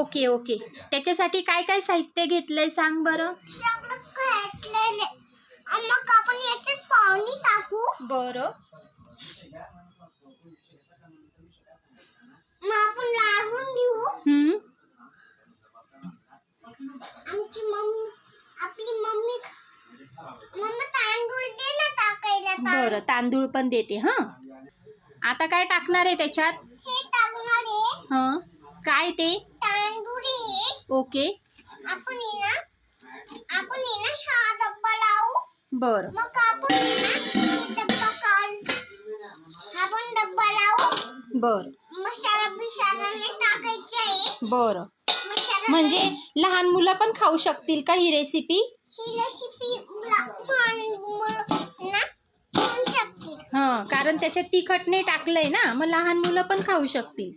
Okay okay. त्याच्यासाठी काय काय साहित्य घेतलंय सांग बरं? मग आपण याच्यात टाकू. बरं. मग आपण लावून देऊ. हम्म. आमची मम्मी आपली मम्मी मम्मा तांदूळ दे ना टाकायला. बरं तांदूळ पण देते हां. आता काय टाकणार आहे त्याच्यात? हे टाकणार आहे. हां. काय ते? तांदूळ ओके. आपण आहे ना आपण आहे ना हा डब्बा लावू. बरं. मग आपण ना हे डब्बा काढ. आपण डब्बा लावू. बरं. मसाला बिसाला नाही टाकायचे आहे. बरं. म्हणजे लहान मुलं पण खाऊ शकतील का ही रेसिपी ही रेसिपी लहान मुलं ना खाऊ शकतील. हां कारण त्याच्यात तिखट नाही टाकलंय ना. मग लहान मुलं पण खाऊ शकतील.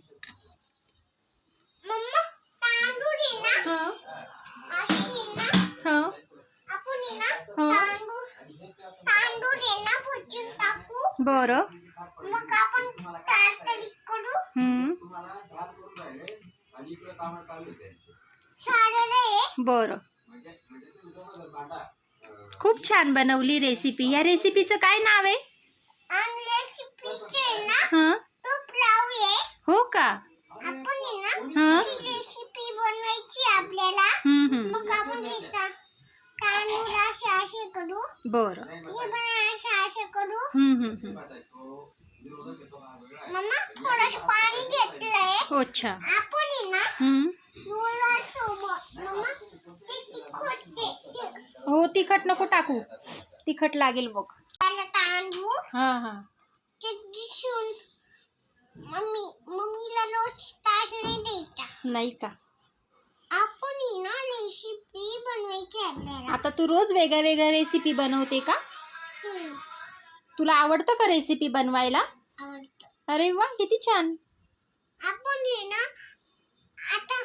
बरं. मग आपण करू. हम्म. बरं. खूप छान बनवली रेसिपी या रेसिपीचं काय नाव आहे? बरं. हे करू? हम्म, हम्म, हम्म. मम्मा थोडस पाणी घेतलंय. हो, अच्छा. आपण आहे ना हम्म. मम्मा ते तिखट ते ते- हो तिखट नको टाकू. तिखट लागेल बघ. त्याला तांदूळ हाँ हाँ. ते दिसून मम्मी मम्मीला रोज तास नाही द्यायचा. नाही का? बनवायची आहे आपल्याला. आता तू रोज वेगळ्या वेगळ्या रेसिपी बनवते का? हम्म, तुला आवडतं का रेसिपी बनवायला? आवडतं. अरे वा किती छान. आपण हे ना आता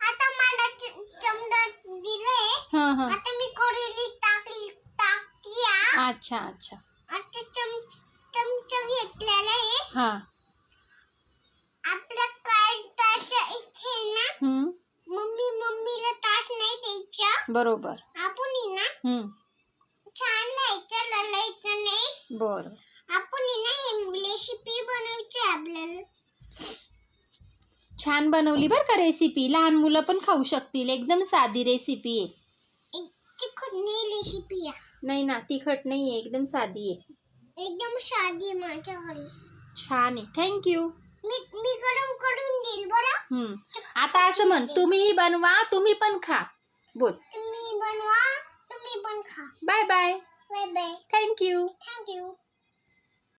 आता मला च- चमडा दिले हां हां. आता मी टाकली. अच्छा अच्छा. आता चम चमचा घेतलेला आहे. हां. बरोबर. आपण ना हम्म, छान लढायचं नाही. बरं. आपण ना रेसिपी बनवायची आहे आपल्याला. छान बनवली बरं का रेसिपी लहान मुलं पण खाऊ शकतील. एकदम साधी रेसिपी आहे. एक तिखट नाही रेसिपी आहे नाही ना तिखट नाही आहे. एकदम साधी आहे. एकदम साधी माझ्याकडे. छान आहे. थँक्यू मी मी गरम करून देईल बरं. हम्म. आता असं म्हण तुम्हीही बनवा तुम्ही पण खा. बोल. तुम्ही बनवा तुम्ही पण खा. Bye bye bye bye thank you thank you